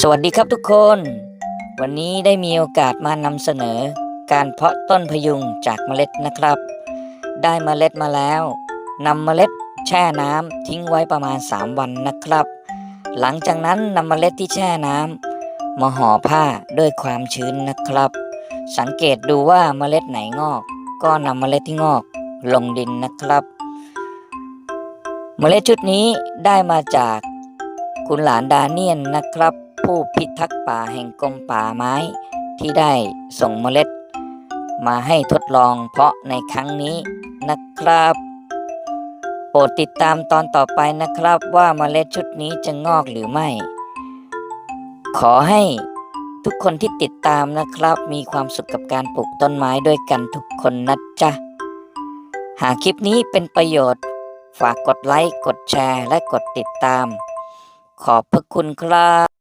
สวัสดีครับทุกคน วันนี้ได้มีโอกาสมานำเสนอ การเพาะต้นพยุงจากเมล็ดนะครับ ได้เมล็ดมาแล้วนำเมล็ดแช่น้ำทิ้งไว้ประมาณ 3 วันนะครับ หลังจากนั้นนำเมล็ดที่แช่น้ำมาห่อผ้าด้วยความชื้นนะครับ สังเกตดูว่าเมล็ดไหนงอก ก็นำเมล็ดที่งอกลงดินนะครับ เมล็ดชุดนี้ได้มาจาก คุณหลานดาเนียนนะครับ ผู้พิทักษ์ป่าแห่งกรมป่าไม้ ที่ได้ส่งเมล็ด มาให้ทดลองเพาะในครั้งนี้นะครับ โปรดติดตามตอนต่อไปนะครับว่าเมล็ดชุดนี้จะงอกหรือไม่ ขอให้ทุกคนที่ติดตามนะครับ มีความสุขกับการปลูกต้นไม้ด้วยกันทุกคนนะจ๊ะ หากคลิปนี้เป็นประโยชน์ ฝากกดไลค์ กดแชร์ และกดติดตาม ขอบพระคุณครับ